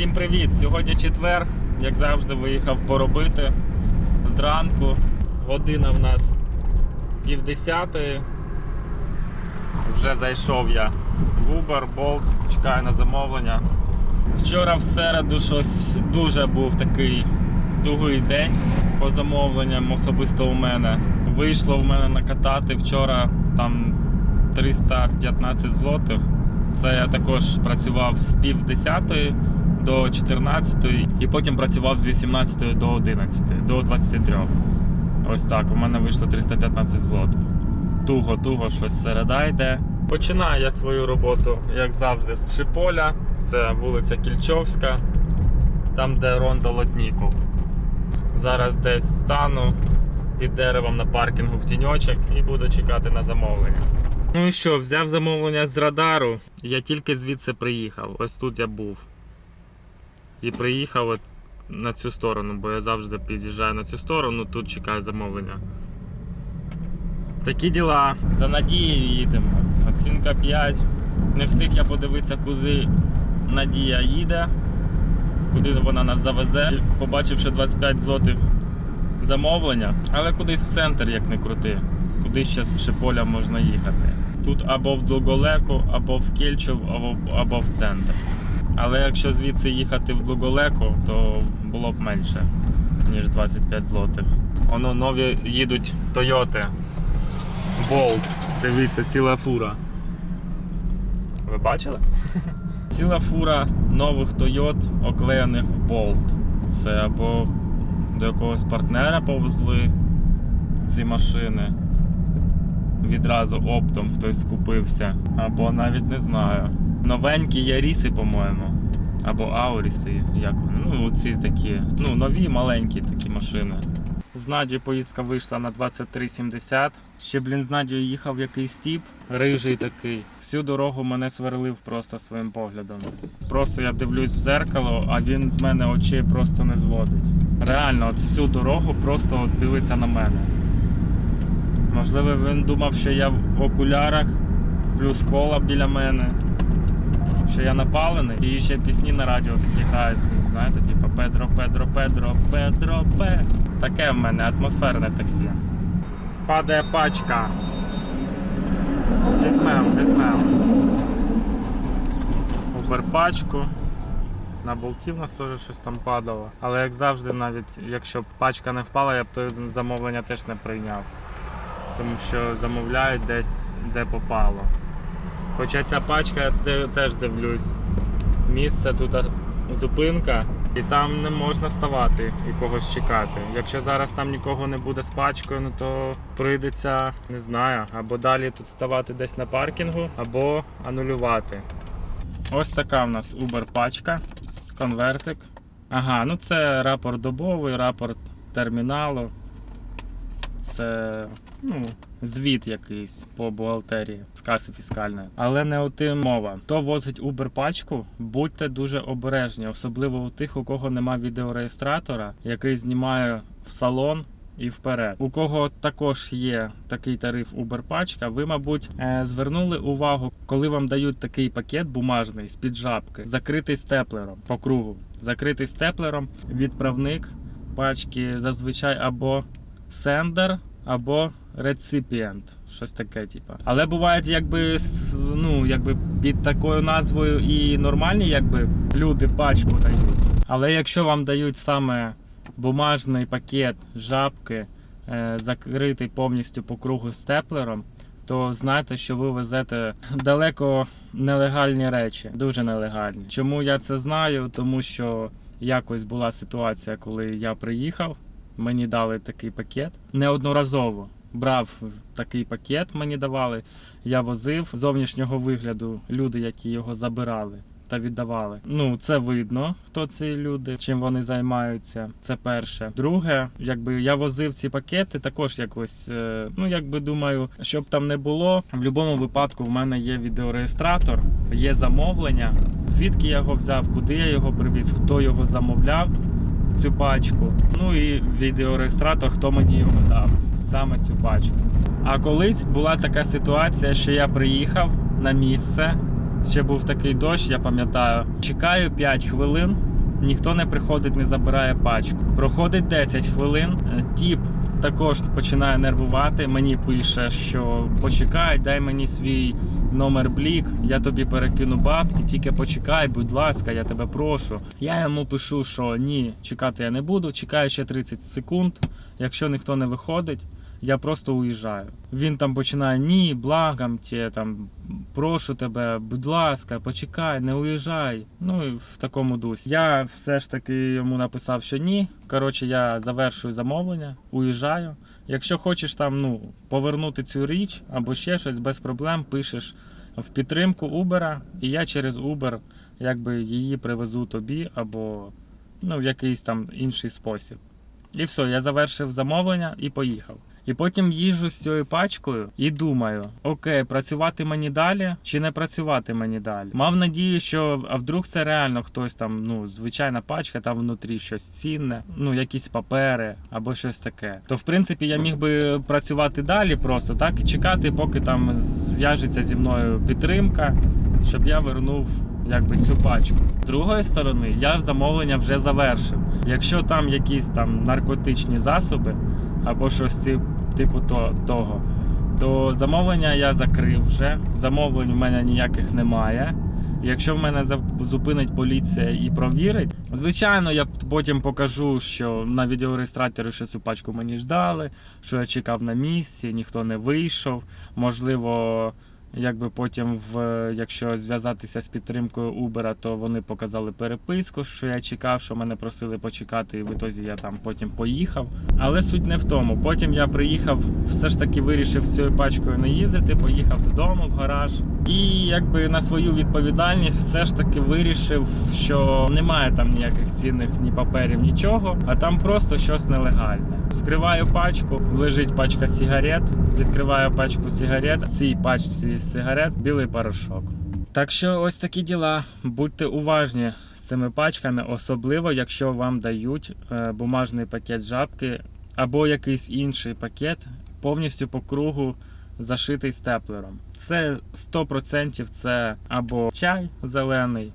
Всім привіт! Сьогодні четвер, як завжди, виїхав поробити зранку. Година в нас півдесятої. Вже зайшов я в Uber, Bolt, чекаю на замовлення. Вчора в середу щось дуже був такий тугий день по замовленням, особисто у мене. Вийшло в мене накатати вчора там 315 злотих. Це я також працював з пів десятої до 14 і потім працював з 18 до 11, до 23. Ось так, у мене вийшло 315 злотих. Туго-туго щось середа йде. Починаю я свою роботу, як завжди, з Пшиполя. Це вулиця Кільчовська, там де Рондо Лотніков. Зараз десь стану під деревом на паркінгу в тіньочок і буду чекати на замовлення. Ну і що, взяв замовлення з радару, я тільки звідси приїхав. Ось тут я був. І приїхав от на цю сторону, бо я завжди під'їжджаю на цю сторону, тут чекаю замовлення. Такі діла. За надією їдемо. Оцінка 5. Не встиг я подивитися, куди Надія їде, куди вона нас завезе. Побачивши 25 злотих замовлення, але кудись в центр, як не крути. Куди ще з Пшиполя можна їхати. Тут або в Длуголеку, або в Кільчов, або, або в центр. Але якщо звідси їхати в Длуголеку, то було б менше, ніж 25 злотих. Воно нові їдуть Тойоти. Болт. Дивіться, ціла фура. Ви бачили? Ціла фура нових Тойот, оклеєних в болт. Це або до якогось партнера повезли ці машини. Відразу оптом хтось скупився. Або навіть не знаю. Новенькі Яріси, по-моєму. Або Ауріси, як. Ну, ці такі. Ну, нові маленькі такі машини. З Надією поїздка вийшла на 23,70. Ще, блін, з Надією їхав якийсь тіп, рижий такий. Всю дорогу мене сверлив просто своїм поглядом. Просто я дивлюсь в зеркало, а він з мене очей просто не зводить. Реально, от всю дорогу просто от дивиться на мене. Можливо, він думав, що я в окулярах, плюс кола біля мене. Що я напалений, і ще пісні на радіо такі грають, знаєте, типу Педро, Педро, Педро, Педро, Пе. Таке в мене атмосферне таксі. Падає пачка. Візьмем, візьмем. Убер пачку. На болті в нас теж щось там падало. Але як завжди, навіть якщо пачка не впала, я б то замовлення теж не прийняв. Тому що замовляють десь де попало. Хоча ця пачка, я теж дивлюсь, місце тут зупинка, і там не можна ставати і когось чекати. Якщо зараз там нікого не буде з пачкою, ну то прийдеться, не знаю, або далі тут ставати десь на паркінгу, або анулювати. Ось така в нас Uber пачка, конвертик. Ага, ну це рапорт добовий, рапорт терміналу. Це ну, звіт якийсь по бухгалтерії з каси фіскальної. Але не у тим мова. Хто возить Uber пачку, будьте дуже обережні, особливо у тих, у кого нема відеореєстратора, який знімає в салон. І вперед. У кого також є такий тариф Uber пачка, ви, мабуть, е, звернули увагу, коли вам дають такий пакет бумажний з-під жабки, закритий степлером по кругу. Закритий степлером, відправник пачки зазвичай або сендер, або recipient. Щось таке, типу. Але бувають, якби ну, якби під такою назвою і нормальні, якби люди пачку дають. Але якщо вам дають саме бумажний пакет жабки, е, закритий повністю по кругу степлером, то знайте, що ви везете далеко нелегальні речі, дуже нелегальні. Чому я це знаю? Тому що якось була ситуація, коли я приїхав, мені дали такий пакет неодноразово. Брав такий пакет, мені давали. Я возив зовнішнього вигляду люди, які його забирали та віддавали. Ну, це видно, хто ці люди, чим вони займаються. Це перше. Друге, якби я возив ці пакети, також якось, е, ну якби думаю, щоб там не було. В будь-якому випадку в мене є відеореєстратор, є замовлення. Звідки я його взяв, куди я його привіз, хто його замовляв, цю пачку. Ну і відеореєстратор, хто мені його дав, саме цю пачку. А колись була така ситуація, що я приїхав на місце. Ще був такий дощ, я пам'ятаю. Чекаю 5 хвилин, ніхто не приходить, не забирає пачку. Проходить 10 хвилин. е, Тіп також починає нервувати. Мені пише, що почекай, дай мені свій номер блік, я тобі перекину бабки, тільки почекай, будь ласка, я тебе прошу. Я йому пишу, що ні, чекати я не буду, чекаю ще 30 секунд. Якщо ніхто не виходить, я просто уїжджаю. Він там починає ні, благам тебе, там прошу тебе, будь ласка, почекай, не уїжджай. Ну і в такому дусі. Я все ж таки йому написав, що ні. Коротше, я завершую замовлення, уїжджаю. Якщо хочеш там ну, повернути цю річ або ще щось без проблем, пишеш в підтримку Uber, і я через Uber якби її привезу тобі або ну, в якийсь там інший спосіб. І все, я завершив замовлення і поїхав. І потім їжджу з цією пачкою і думаю: окей, працювати мені далі чи не працювати мені далі. Мав надію, що а вдруг це реально хтось там, ну, звичайна пачка, там внутрі щось цінне, ну якісь папери або щось таке. То в принципі я міг би працювати далі просто так і чекати, поки там зв'яжеться зі мною підтримка, щоб я вернув якби цю пачку. З другої сторони, я замовлення вже завершив. Якщо там якісь там наркотичні засоби або щось типу то, того, то замовлення я закрив вже. Замовлень в мене ніяких немає. Якщо в мене зупинить поліція і провірить, звичайно, я потім покажу, що на відеореєстраторі що цю пачку мені ждали, що я чекав на місці, ніхто не вийшов. Можливо, якби потім, в, якщо зв'язатися з підтримкою Uber, то вони показали переписку, що я чекав, що мене просили почекати, і в ітозі я там потім поїхав. Але суть не в тому. Потім я приїхав, все ж таки вирішив з цією пачкою не їздити, поїхав додому в гараж. І якби на свою відповідальність все ж таки вирішив, що немає там ніяких цінних ні паперів, нічого, а там просто щось нелегальне. Вскриваю пачку, лежить пачка сигарет, відкриваю пачку сигарет, в цій пачці сигарет білий порошок. Так що ось такі діла. Будьте уважні з цими пачками, особливо якщо вам дають е, бумажний пакет жабки або якийсь інший пакет повністю по кругу зашитий степлером. Це 100% це або чай зелений,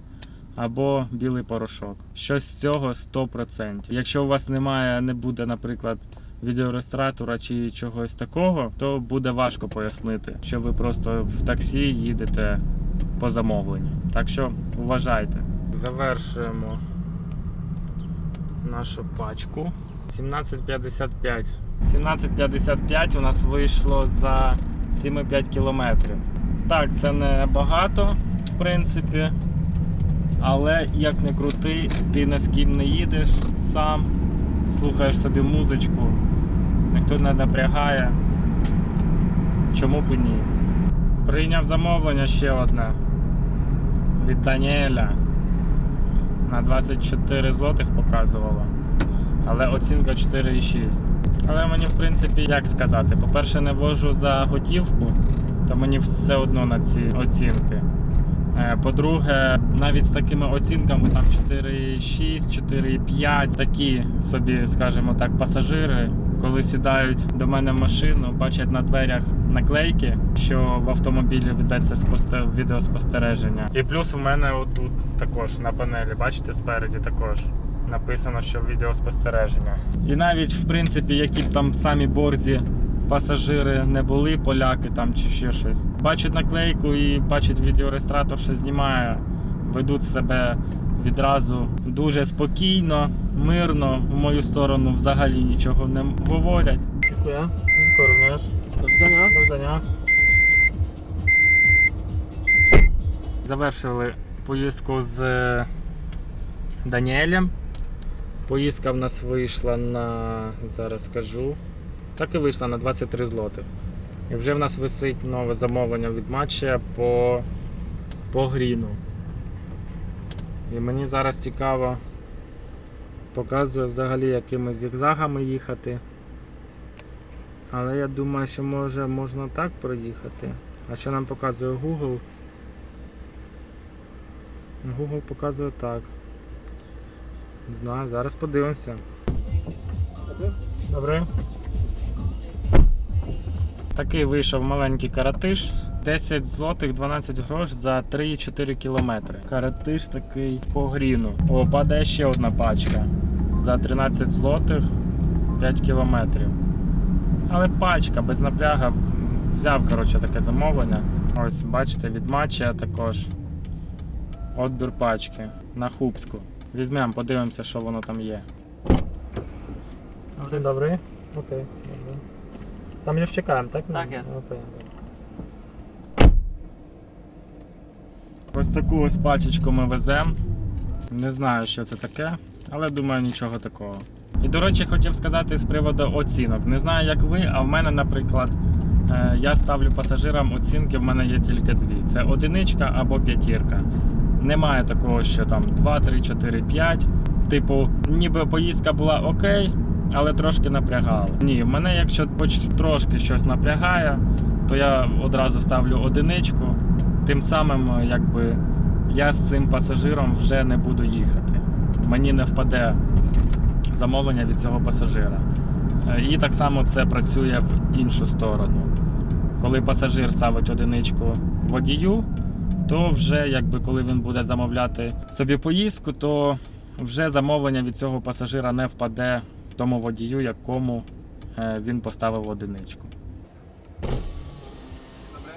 або білий порошок. Щось з цього 100%. Якщо у вас немає, не буде, наприклад, відеореєстратора чи чогось такого, то буде важко пояснити, що ви просто в таксі їдете по замовленню. Так що вважайте. Завершуємо нашу пачку. 17.55. 17.55 у нас вийшло за 7,5 кілометрів. Так, це не багато, в принципі. Але як не крути, ти ні з ким не їдеш сам, слухаєш собі музичку, ніхто не напрягає. Чому б і ні? Прийняв замовлення ще одне від Даніеля. На 24 злотих показувало. Але оцінка 4,6. Але мені, в принципі, як сказати, по-перше, не вожу за готівку, то мені все одно на ці оцінки. Е, По-друге, навіть з такими оцінками там 4,6, 4,5, такі собі, скажімо так, пасажири, коли сідають до мене в машину, бачать на дверях наклейки, що в автомобілі ведеться відеоспостереження. І плюс у мене отут також на панелі, бачите, спереді також. Написано, що відеоспостереження. І навіть, в принципі, які б там самі борзі пасажири не були, поляки там чи ще щось. Бачать наклейку і бачать відеореєстратор, що знімає, ведуть себе відразу дуже спокійно, мирно. В мою сторону взагалі нічого не говорять. Завершили поїздку з е, Даніелем. Поїздка в нас вийшла на, зараз скажу, так і вийшла на 23 злотих. І вже в нас висить нове замовлення від матча по, по гріну. І мені зараз цікаво, показує взагалі якими зігзагами їхати. Але я думаю, що може можна так проїхати. А що нам показує Google? Google показує так. Не знаю, зараз подивимося. Добре. Такий вийшов маленький каратиш 10 злотих 12 грош за 3-4 кілометри. Каратиш такий по гріну. О, падає ще одна пачка. За 13 злотих 5 кілометрів. Але пачка без напряга. Взяв коротше, таке замовлення. Ось, бачите, від матча також. Отбір пачки на Хубську. Візьмемо, подивимося, що воно там є. День добрий. Окей, Там już чекаємо, так? Так, yes. Окей. Ось таку ось пачечку ми веземо. Не знаю, що це таке, але думаю, нічого такого. І, до речі, хотів сказати з приводу оцінок. Не знаю, як ви, а в мене, наприклад, е, я ставлю пасажирам оцінки, в мене є тільки дві: це одиничка або п'ятірка. Немає такого, що там 2, 3, 4, 5. Типу, ніби поїздка була окей, але трошки напрягала. Ні, в мене, якщо хоч трошки щось напрягає, то я одразу ставлю одиничку. Тим самим, якби я з цим пасажиром вже не буду їхати. Мені не впаде замовлення від цього пасажира. Е, І так само це працює в іншу сторону. Коли пасажир ставить одиничку водію, то вже якби коли він буде замовляти собі поїздку, то вже замовлення від цього пасажира не впаде тому водію, якому е, він поставив одиничку.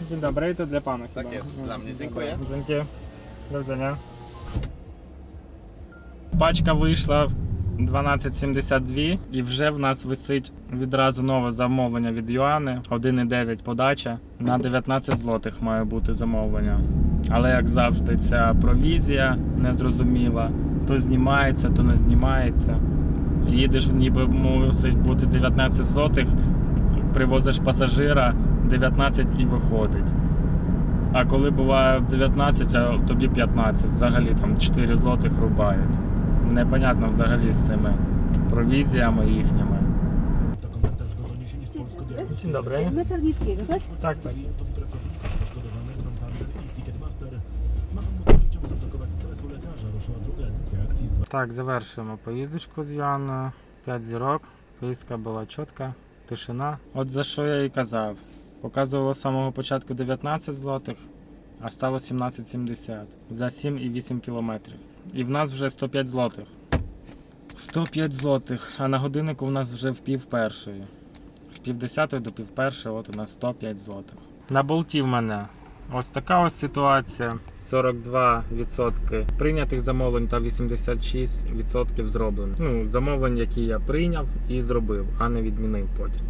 Dzień dobry, to dla pana Tak chyba. jest, dla mnie. dobra, Dzięki. Do widzenia. Пачка вийшла 12,72 і вже в нас висить відразу нове замовлення від Юани. 1,9 подача. На 19 злотих має бути замовлення. Але як завжди, ця провізія незрозуміла. То знімається, то не знімається. Їдеш, ніби мусить бути 19 злотих, привозиш пасажира 19 і виходить. А коли буває 19, а тобі 15, взагалі там 4 злотих рубають. Непонятно взагалі з цими провізіями їхніми. Tak? Tak, tak. Klientów i pracowników poszkodowanych Santander i Ticketmaster. Ma pomóc dzieciom zablokować stresu lekarza. Ruszyła druga edycja akcji z Так, завершуємо поїздочку з Юанною. 5 зірок. Поїздка була чітка, тишина. От за що я і казав. Показувало з самого початку 19 злотих, а стало 17,70 за 7,8 кілометрів. І в нас вже 105 злотих. 105 злотих, а на годиннику в нас вже в пів першої. З пів десятої до пів першої, от у нас 105 злотих. На болті в мене Ось така ось ситуація. 42% прийнятих замовлень та 86% зроблених. Ну, замовлень, які я прийняв і зробив, а не відмінив потім.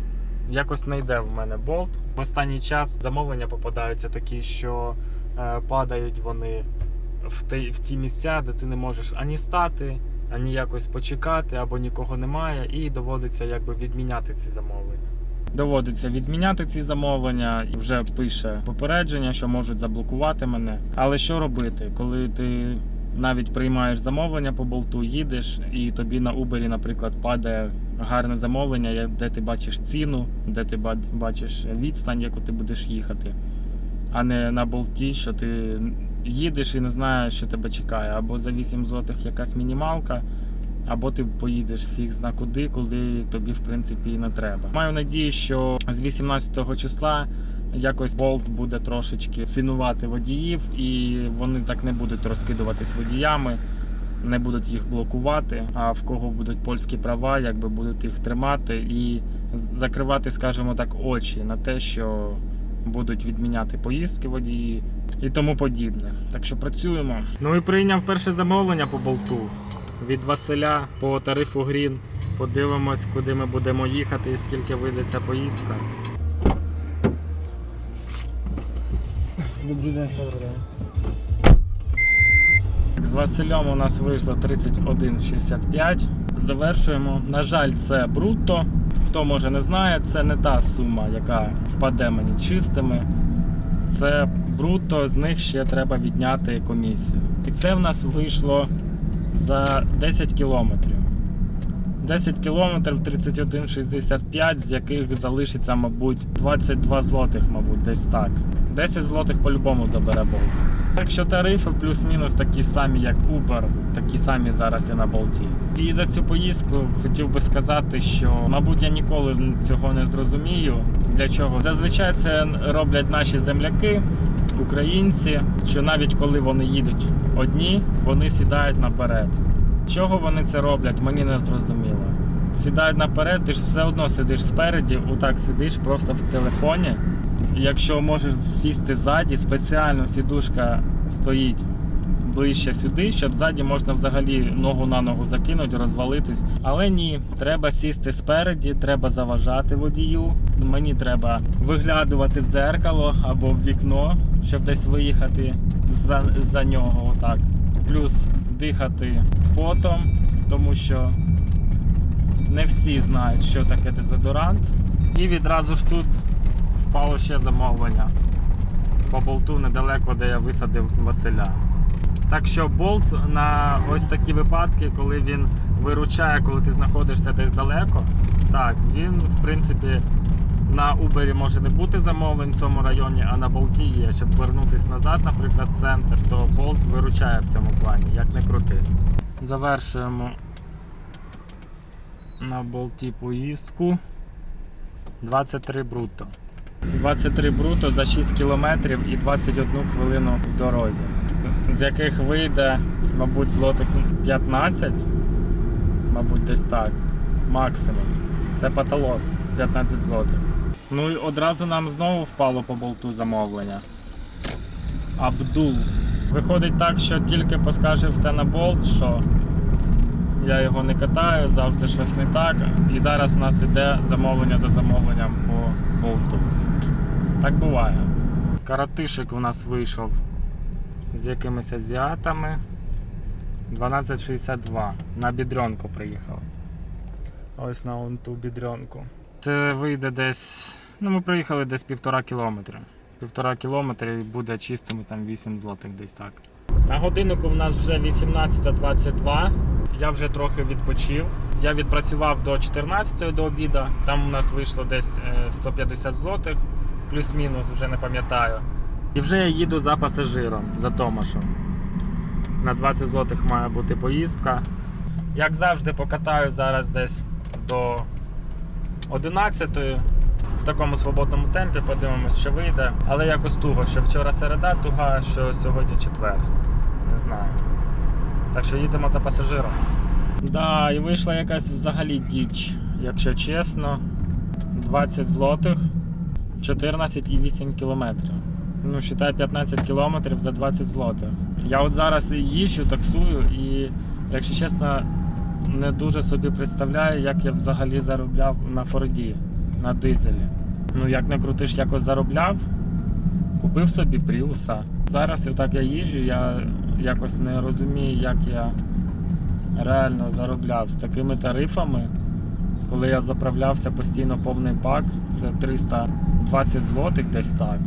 Якось не йде в мене болт. В останній час замовлення попадаються такі, що е, падають вони в ті, в ті місця, де ти не можеш ані стати, ані якось почекати, або нікого немає, і доводиться якби відміняти ці замовлення. Доводиться відміняти ці замовлення, і вже пише попередження, що можуть заблокувати мене. Але що робити, коли ти навіть приймаєш замовлення по болту, їдеш, і тобі на Uber, наприклад, падає гарне замовлення, де ти бачиш ціну, де ти бачиш відстань, яку ти будеш їхати, а не на болті, що ти їдеш і не знаєш, що тебе чекає, або за 8 злотих якась мінімалка. Або ти поїдеш фіг зна куди, куди тобі в принципі і не треба. Маю надію, що з 18 числа якось болт буде трошечки цінувати водіїв, і вони так не будуть розкидуватись водіями, не будуть їх блокувати. А в кого будуть польські права, якби будуть їх тримати і закривати, скажімо так, очі на те, що будуть відміняти поїздки водії і тому подібне. Так що працюємо. Ну і прийняв перше замовлення по болту від Василя по тарифу Грін. Подивимось, куди ми будемо їхати і скільки вийде ця поїздка. Добрий день. З Василем у нас вийшло 31,65. Завершуємо. На жаль, це брутто. Хто може не знає, це не та сума, яка впаде мені чистими. Це брутто, з них ще треба відняти комісію. І це в нас вийшло за 10 кілометрів. 10 кілометрів 31,65, з яких залишиться, мабуть, 22 злотих, мабуть, десь так. 10 злотих по-любому забере болт. Так що тарифи плюс-мінус такі самі, як Uber, такі самі зараз і на болті. І за цю поїздку хотів би сказати, що, мабуть, я ніколи цього не зрозумію. для чого. Зазвичай це роблять наші земляки, українці, що навіть коли вони їдуть одні, вони сідають наперед. Чого вони це роблять, мені не зрозуміло. Сідають наперед, ти ж все одно сидиш спереді, отак сидиш просто в телефоні. Якщо можеш сісти ззаді, спеціально сідушка стоїть ближче сюди, щоб ззаді можна взагалі ногу на ногу закинути, розвалитись. Але ні, треба сісти спереді, треба заважати водію. Мені треба виглядувати в зеркало або в вікно, щоб десь виїхати за, за нього. Отак. Плюс дихати потом, тому що не всі знають, що таке дезодорант. І відразу ж тут впало ще замовлення по болту недалеко, де я висадив Василя. Так що болт на ось такі випадки, коли він виручає, коли ти знаходишся десь далеко, так, він в принципі на Uber може не бути замовлень в цьому районі, а на болті є. Щоб вернутися назад, наприклад, в центр, то болт виручає в цьому плані, як не крути. Завершуємо на болті поїздку. 23 бруто. 23 бруто за 6 кілометрів і 21 хвилину в дорозі. З яких вийде, мабуть, злотих 15, мабуть, десь так. Максимум. Це потолок 15 злотих. Ну і одразу нам знову впало по болту замовлення. Абдул. Виходить так, що тільки поскажив все на болт, що я його не катаю, завжди щось не так. І зараз у нас іде замовлення за замовленням по болту. Так буває. Каратишик у нас вийшов з якимись азіатами. 12,62. На бідренку приїхав. Ось на вон ту бідренку. Це вийде десь. Ну, ми приїхали десь півтора кілометра. Півтора кілометра і буде чистими там 8 злотих десь так. На годиннику в нас вже 18.22. Я вже трохи відпочив. Я відпрацював до 14 до обіду. Там у нас вийшло десь е, 150 злотих, плюс-мінус, вже не пам'ятаю. І вже я їду за пасажиром, за Томашем. На 20 злотих має бути поїздка. Як завжди, покатаю зараз десь до 11 в такому свободному темпі, подивимось, що вийде. Але якось туго, що вчора середа, туга, що сьогодні четвер. Не знаю. Так що їдемо за пасажиром. Да, і вийшла якась взагалі діч, якщо чесно. 20 злотих, 14,8 кілометрів. Ну, считай 15 кілометрів за 20 злотих. Я от зараз їжджу, таксую і, якщо чесно, не дуже собі представляю, як я взагалі заробляв на Форді, на дизелі. Ну, як не крутиш, якось заробляв, купив собі Пріуса. Зараз отак я їжджу, я якось не розумію, як я реально заробляв з такими тарифами. Коли я заправлявся постійно повний бак, це 320 злотих десь так.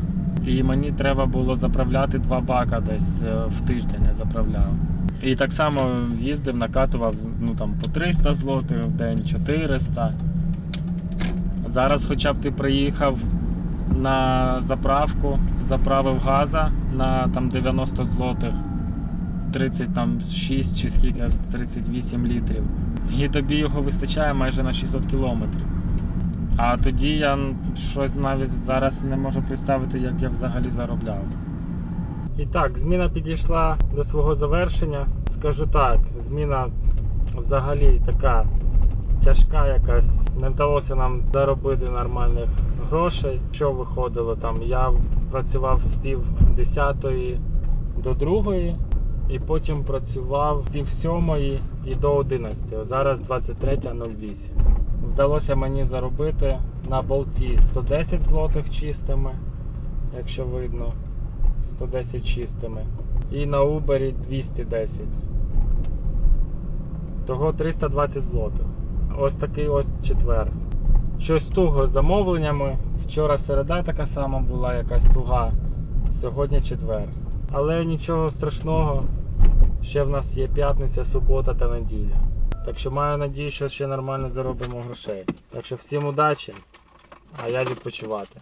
І мені треба було заправляти два бака десь е, в тиждень я заправляв. І так само їздив, накатував ну, там, по 300 злотих в день, 400. Зараз хоча б ти приїхав на заправку, заправив газа на там, 90 злотих, 36 чи скільки, 38 літрів. І тобі його вистачає майже на 600 кілометрів. А тоді я щось навіть зараз не можу представити, як я взагалі заробляв. І так, зміна підійшла до свого завершення. Скажу так, зміна взагалі така тяжка якась. Не вдалося нам заробити нормальних грошей. Що виходило там? Я працював з пів десятої до другої, і потім працював пів сьомої і до 11. Зараз 23.08. Вдалося мені заробити на болті 110 злотих чистими, якщо видно. 110 чистими. І на Uber 210. Того 320 злотих. Ось такий ось четвер. Щось туго з замовленнями. Вчора середа така сама була, якась туга. Сьогодні четвер. Але нічого страшного. Ще в нас є п'ятниця, субота та неділя. Так що маю надію, що ще нормально заробимо грошей. Так що всім удачі, а я відпочивати.